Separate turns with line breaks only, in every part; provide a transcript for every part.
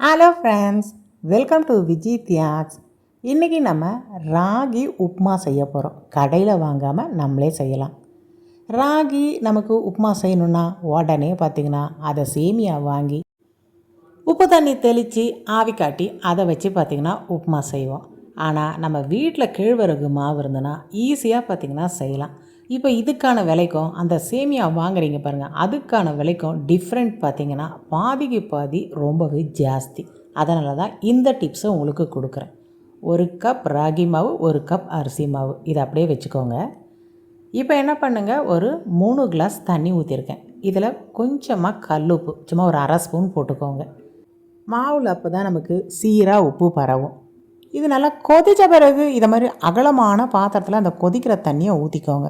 Hello friends welcome to Viji Thiyags இன்றைக்கி நம்ம ராகி உப்புமா செய்ய போகிறோம் கடையில் வாங்காமல் நம்மளே செய்யலாம். ராகி நமக்கு உப்புமா செய்யணுன்னா உடனே பார்த்திங்கன்னா அதை சேமியா வாங்கி உப்பு தண்ணி தெளித்து ஆவி காட்டி அதை வச்சு பார்த்திங்கன்னா உப்புமா செய்வோம். ஆனால் நம்ம வீட்டில் கேழ்வரகு மாவு இருந்ததுன்னா ஈஸியாக பார்த்திங்கன்னா செய்யலாம். இப்போ இதுக்கான விலைக்கும் அந்த சேமியா வாங்குறீங்க பாருங்கள் அதுக்கான விலைக்கும் டிஃப்ரெண்ட் பார்த்திங்கன்னா பாதிக்கு பாதி ரொம்பவே ஜாஸ்தி. அதனால தான் இந்த டிப்ஸை உங்களுக்கு கொடுக்குறேன். ஒரு கப் ராகி மாவு ஒரு கப் அரிசி மாவு. இதை அப்படியே வச்சுக்கோங்க. இப்போ என்ன பண்ணுங்கள் ஒரு மூணு கிளாஸ் தண்ணி ஊற்றிருக்கேன் இதில் கொஞ்சமாக கல்லுப்பு சும்மா ஒரு அரை ஸ்பூன் போட்டுக்கோங்க. மாவில் அப்போ தான் நமக்கு சீராக உப்பு பரவும். இது நல்லா கொதித்த பிறகு இதை மாதிரி அகலமான பாத்திரத்தில் அந்த கொதிக்கிற தண்ணியை ஊற்றிக்கோங்க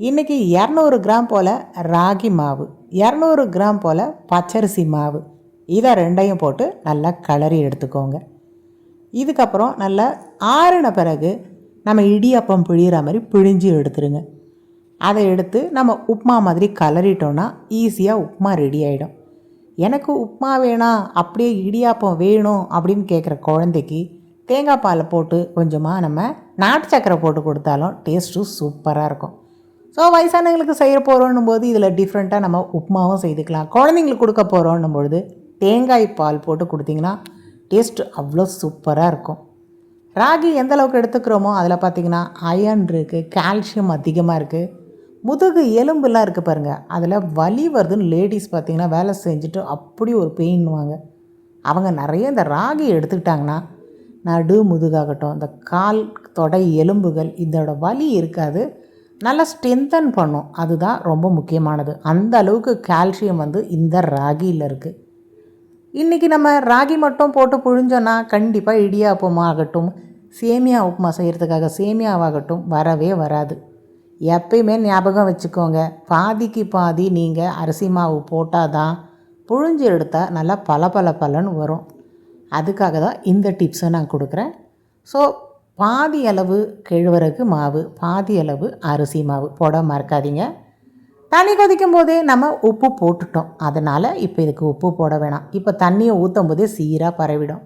இன்றைக்கி இரநூறு கிராம் போல் ராகி மாவு இரநூறு கிராம் போல் பச்சரிசி மாவு. இதை ரெண்டையும் போட்டு நல்லா கிளறி எடுத்துக்கோங்க. இதுக்கப்புறம் நல்லா ஆறின பிறகு நம்ம இடியப்பம் பிழிகிற மாதிரி பிழிஞ்சு எடுத்துருங்க. அதை எடுத்து நம்ம உப்புமா மாதிரி கலரிட்டோன்னா ஈஸியாக உப்புமா ரெடி ஆகிடும் எனக்கு உப்புமா வேணாம் அப்படியே இடியாப்பம் வேணும் அப்படின்னு கேட்குற குழந்தைக்கு தேங்காய் பாலை போட்டு கொஞ்சமாக நம்ம நாட்டு சக்கரை போட்டு கொடுத்தாலும் டேஸ்ட்டும் சூப்பராக இருக்கும். ஸோ வயசானவங்களுக்கு செய்ய போகிறோன்னும் போது இதில் டிஃப்ரெண்ட்டாக நம்ம உப்புமாவும் செய்துக்கலாம். குழந்தைங்களுக்கு கொடுக்க போகிறோன்னும் பொழுது தேங்காய் பால் போட்டு கொடுத்திங்கன்னா டேஸ்ட் அவ்வளோ சூப்பராக இருக்கும். ராகி எந்த அளவுக்கு எடுத்துக்கிறோமோ அதில் பார்த்திங்கன்னா அயன் இருக்குது கால்சியம் அதிகமாக இருக்குது முதுகு எலும்புலாம் இருக்குது பாருங்கள் அதில் வலி வருதுன்னு லேடிஸ் பார்த்திங்கன்னா வேலை செஞ்சுட்டு அப்படி ஒரு பெயின்வாங்க அவங்க நிறைய இந்த ராகி எடுத்துக்கிட்டாங்கன்னா நடு முதுகாகட்டும் இந்த கால் தொடை எலும்புகள் இதோட வலி இருக்காது. நல்லா ஸ்ட்ரென்தன் பண்ணும். அதுதான் ரொம்ப முக்கியமானது. அந்த அளவுக்கு கால்சியம் வந்து இந்த ராகியில் இருக்குது இன்றைக்கி நம்ம ராகி மட்டும் போட்டு புழிஞ்சோன்னா கண்டிப்பாக இடியாப்பமாகட்டும் சேமியா உப்புமா செய்கிறதுக்காக சேமியாவாகட்டும் வரவே வராது. எப்பயுமே ஞாபகம் வச்சுக்கோங்க பாதிக்கு பாதி நீங்கள் அரிசி மாவு போட்டால் தான் புழிஞ்சு எடுத்தால் நல்லா பல பல பலன்னு வரும். அதுக்காக தான் இந்த டிப்ஸை நான் கொடுக்குறேன். ஸோ பாதி அளவு கேழ்வரகு மாவு பாதி அளவு அரிசி மாவு போட மறக்காதீங்க. தண்ணி கொதிக்கும் போதே நம்ம உப்பு போட்டுட்டோம். அதனால் இப்போ இதுக்கு உப்பு போட வேணாம். இப்போ தண்ணியை ஊற்றும் போதே சீராக பரவிடும்.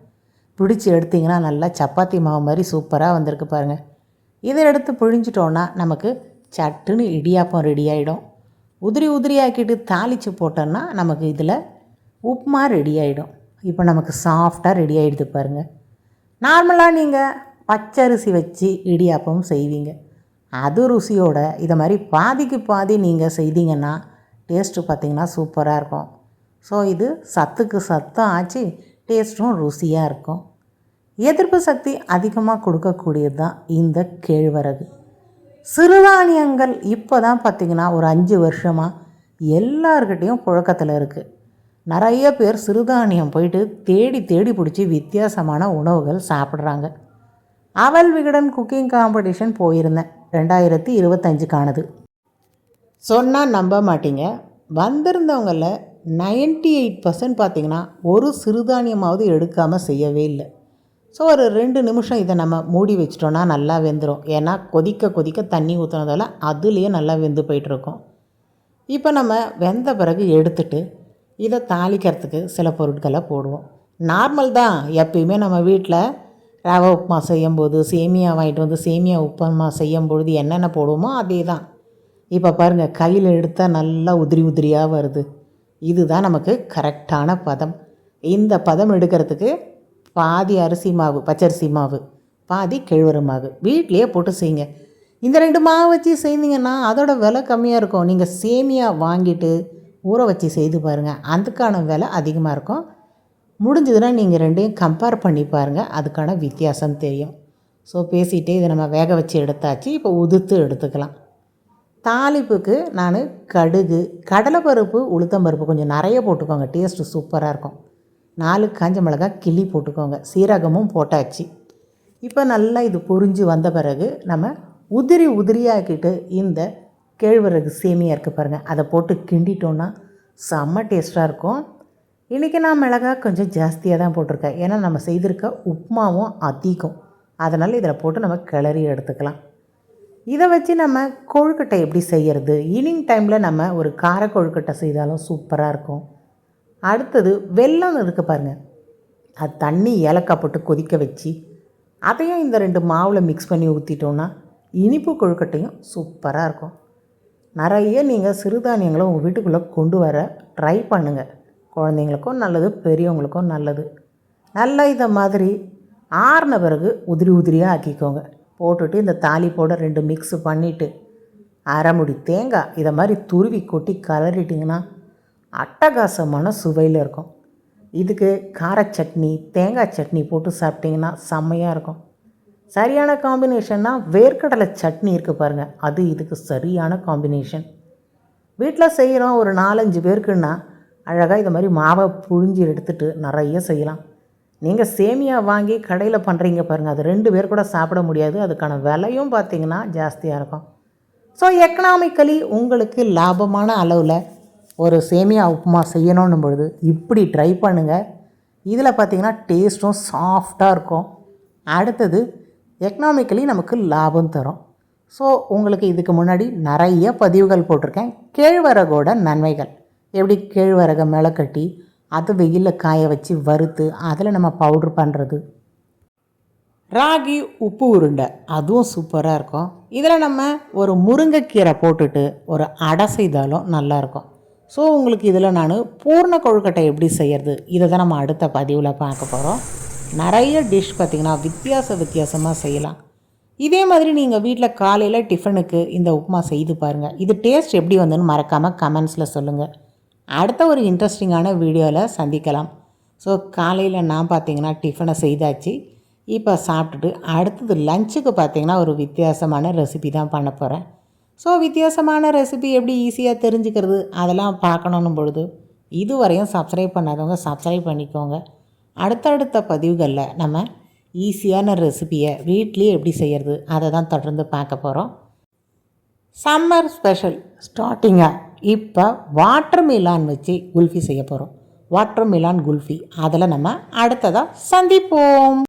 பிடிச்சி எடுத்திங்கன்னா நல்லா சப்பாத்தி மாவு மாதிரி சூப்பராக வந்திருக்கு பாருங்கள் இதை எடுத்து பிழிஞ்சிட்டோன்னா நமக்கு சட்டுன்னு இடியாப்பம் ரெடி ஆகிடும் உதிரி உதிரியாக்கிட்டு தாளித்து போட்டோன்னா நமக்கு இதில் உப்புமா ரெடி ஆகிடும் இப்போ நமக்கு சாஃப்டாக ரெடி ஆகிடுது பாருங்கள் நார்மலாக நீங்கள் பச்சரிசி வச்சு இடியாப்பம் செய்வீங்க. அது ருசியோட இதை மாதிரி பாதிக்கு பாதி நீங்கள் செய்தீங்கன்னா டேஸ்ட்டு பார்த்திங்கன்னா சூப்பராக இருக்கும். ஸோ இது சத்துக்கு சத்தம் ஆச்சு டேஸ்ட்டும் ருசியாக இருக்கும். எதிர்ப்பு சக்தி அதிகமாக கொடுக்கக்கூடியது தான் இந்த கேழ்வரகு. சிறுதானியங்கள் இப்போ தான் பார்த்திங்கன்னா ஒரு அஞ்சு வருஷமாக எல்லார்கிட்டேயும் புழக்கத்தில் இருக்குது நிறைய பேர் சிறுதானியம் போயிட்டு தேடி தேடி பிடிச்சி வித்தியாசமான உணவுகள் சாப்பிட்றாங்க. அவள் விகடன் குக்கிங் காம்படிஷன் போயிருந்தேன். ரெண்டாயிரத்தி இருபத்தஞ்சுக்கானது. சொன்னால் நம்ப மாட்டீங்க. வந்திருந்தவங்களில் நைன்டி எயிட் பர்சன்ட் பார்த்திங்கன்னா ஒரு சிறுதானியமாவது எடுக்காமல் செய்யவே இல்லை. ஸோ ஒரு ரெண்டு நிமிஷம் இதை நம்ம மூடி வச்சிட்டோன்னா நல்லா வெந்துடும் ஏன்னா கொதிக்க கொதிக்க தண்ணி ஊற்றுனதால அதுலேயே நல்லா வெந்து போயிட்டுருக்கோம். இப்போ நம்ம வெந்த பிறகு எடுத்துட்டு இதை தாளிக்கிறதுக்கு சில பொருட்களை போடுவோம். நார்மல் தான். எப்பயுமே நம்ம வீட்டில் ரவை உப்புமா செய்யும்போது சேமியா வாங்கிட்டு வந்து சேமியா உப்புமா செய்யும்பொழுது என்னென்ன போடுவோமோ அதே தான் இப்போ பாருங்கள் கையில் எடுத்தால் நல்லா உதிரி உதிரியாக வருது. இதுதான் நமக்கு கரெக்டான பதம். இந்த பதம் எடுக்கிறதுக்கு பாதி அரிசி மாவு பச்சரிசி மாவு பாதி கிழவரு மாவு வீட்லேயே போட்டு செய்யுங்க. இந்த ரெண்டு மாவு வச்சு செய்தீங்கன்னா அதோட விலை கம்மியாக இருக்கும். நீங்கள் சேமியா வாங்கிட்டு ஊற வச்சு செய்து பாருங்கள் அதுக்கான விலை அதிகமாக இருக்கும். முடிஞ்சதுன்னா நீங்கள் ரெண்டையும் கம்பேர் பண்ணி பாருங்கள் அதுக்கான வித்தியாசம் தெரியும். ஸோ பேசிகிட்டே இதை நம்ம வேக வச்சு எடுத்தாச்சு. இப்போ உதுத்து எடுத்துக்கலாம். தாளிப்புக்கு நான் கடுகு கடலைப்பருப்பு உளுத்தம்பருப்பு கொஞ்சம் நிறைய போட்டுக்கோங்க. டேஸ்ட்டு சூப்பராக இருக்கும். நாலு காஞ்ச மிளகாய் கிள்ளி போட்டுக்கோங்க. சீரகமும் போட்டாச்சு. இப்போ நல்லா இது பொரிஞ்சு வந்த பிறகு நம்ம உதிரி உதிரியாக்கிட்டு இந்த கேழ்வரகு சேமியா இருக்குது பாருங்கள் அதை போட்டு கிண்டிட்டோன்னா செம்ம டேஸ்ட்டாக இருக்கும். இன்றைக்கி நான் மிளகாய் கொஞ்சம் ஜாஸ்தியாக தான் போட்டிருக்கேன். ஏன்னா நம்ம செய்திருக்க உப்புமாவும் அதிகம். அதனால் இதில் போட்டு நம்ம கிளறி எடுத்துக்கலாம். இதை வச்சு நம்ம கொழுக்கட்டை எப்படி செய்கிறது ஈவினிங் டைமில் நம்ம ஒரு கார கொழுக்கட்டை செய்தாலும் சூப்பராக இருக்கும். அடுத்தது வெல்லம் இருக்குது பாருங்கள் அது தண்ணி ஏலக்காய் போட்டு கொதிக்க வச்சு அதையும் இந்த ரெண்டு மாவில் மிக்ஸ் பண்ணி ஊற்றிட்டோன்னா இனிப்பு கொழுக்கட்டையும் சூப்பராக இருக்கும். நிறைய நீங்கள் சிறுதானியங்களை உங்கள் வீட்டுக்குள்ளே கொண்டு வர ட்ரை பண்ணுங்கள் குழந்தைங்களுக்கும் நல்லது பெரியவங்களுக்கும் நல்லது. நல்லா இதை மாதிரி ஆறின பிறகு உதிரி உதிரியாக ஆக்கிக்கோங்க. போட்டுட்டு இந்த தாலிப்போட ரெண்டு மிக்ஸு பண்ணிவிட்டு அரைமுடி தேங்காய் இதை மாதிரி துருவி கொட்டி கலரிட்டிங்கன்னா அட்டகாசமான சுவையில் இருக்கும். இதுக்கு கார சட்னி தேங்காய் சட்னி போட்டு சாப்பிட்டிங்கன்னா செம்மையாக இருக்கும். சரியான காம்பினேஷன்னா வேர்க்கடலை சட்னி இருக்குது பாருங்கள் அது இதுக்கு சரியான காம்பினேஷன். வீட்டில் செய்கிறோம் ஒரு நாலஞ்சு பேருக்குன்னா அழகாக இது மாதிரி மாவை புழிஞ்சு எடுத்துகிட்டு நிறைய செய்யலாம். நீங்கள் சேமியா வாங்கி கடையில் பண்ணுறீங்க பாருங்கள் அது ரெண்டு பேர் கூட சாப்பிட முடியாது. அதுக்கான விலையும் பார்த்தீங்கன்னா ஜாஸ்தியாக இருக்கும். ஸோ எக்கனாமிக்கலி உங்களுக்கு லாபமான அளவில் ஒரு சேமியா உப்புமா செய்யணும் பொழுது இப்படி ட்ரை பண்ணுங்கள் இதில் பார்த்திங்கன்னா டேஸ்ட்டும் சாஃப்டாக இருக்கும். அடுத்தது எக்கனாமிக்கலி நமக்கு லாபம் தரும். ஸோ உங்களுக்கு இதுக்கு முன்னாடி நிறைய பதிவுகள் போட்டிருக்கேன். கேழ்வரகோட நன்மைகள். எப்படி கேழ்வரகை மிளக்கட்டி அதை வெயிலில் காய வச்சு வறுத்து அதில் நம்ம பவுட்ரு பண்ணுறது ராகி உப்பு உருண்டை அதுவும் சூப்பராக இருக்கும். இதில் நம்ம ஒரு முருங்கைக்கீரை போட்டுட்டு ஒரு அடை செய்தாலும் நல்லாயிருக்கும் ஸோ உங்களுக்கு இதில் நான் பூர்ண கொழுக்கட்டை எப்படி செய்கிறது இதை தான் நம்ம அடுத்த பதிவில் பார்க்க போகிறோம் நிறைய டிஷ் பார்த்திங்கன்னா வித்தியாச வித்தியாசமாக செய்யலாம். இதே மாதிரி நீங்கள் வீட்டில் காலையில் டிஃபனுக்கு இந்த உப்புமா செய்து பாருங்கள் இது டேஸ்ட் எப்படி வந்துன்னு மறக்காமல் கமெண்ட்ஸில் சொல்லுங்கள் அடுத்த ஒரு இன்ட்ரெஸ்டிங்கான வீடியோவில் சந்திக்கலாம். ஸோ காலையில் நான் பார்த்தீங்கன்னா டிஃபனை செய்தாச்சு. இப்போ சாப்பிட்டுட்டு அடுத்தது லஞ்சுக்கு பார்த்தீங்கன்னா ஒரு வித்தியாசமான ரெசிபி தான் பண்ண போகிறேன் ஸோ வித்தியாசமான ரெசிபி எப்படி ஈஸியாக தெரிஞ்சுக்கிறது அதெல்லாம் பார்க்கணும் பொழுது இதுவரையும் சப்ஸ்கிரைப் பண்ணாதவங்க சப்ஸ்கிரைப் பண்ணிக்கோங்க. அடுத்தடுத்த பதிவுகளில் நம்ம ஈஸியான ரெசிபியை வீட்லேயே எப்படி செய்கிறது அதை தான் தொடர்ந்து பார்க்க போகிறோம் சம்மர் ஸ்பெஷல் ஸ்டார்டிங்காக இப்போ வாட்டர் மிலான் வச்சு குல்ஃபி செய்ய போகிறோம் வாட்டர் மிலான் குல்ஃபி. அதில் நம்ம அடுத்ததாக சந்திப்போம்.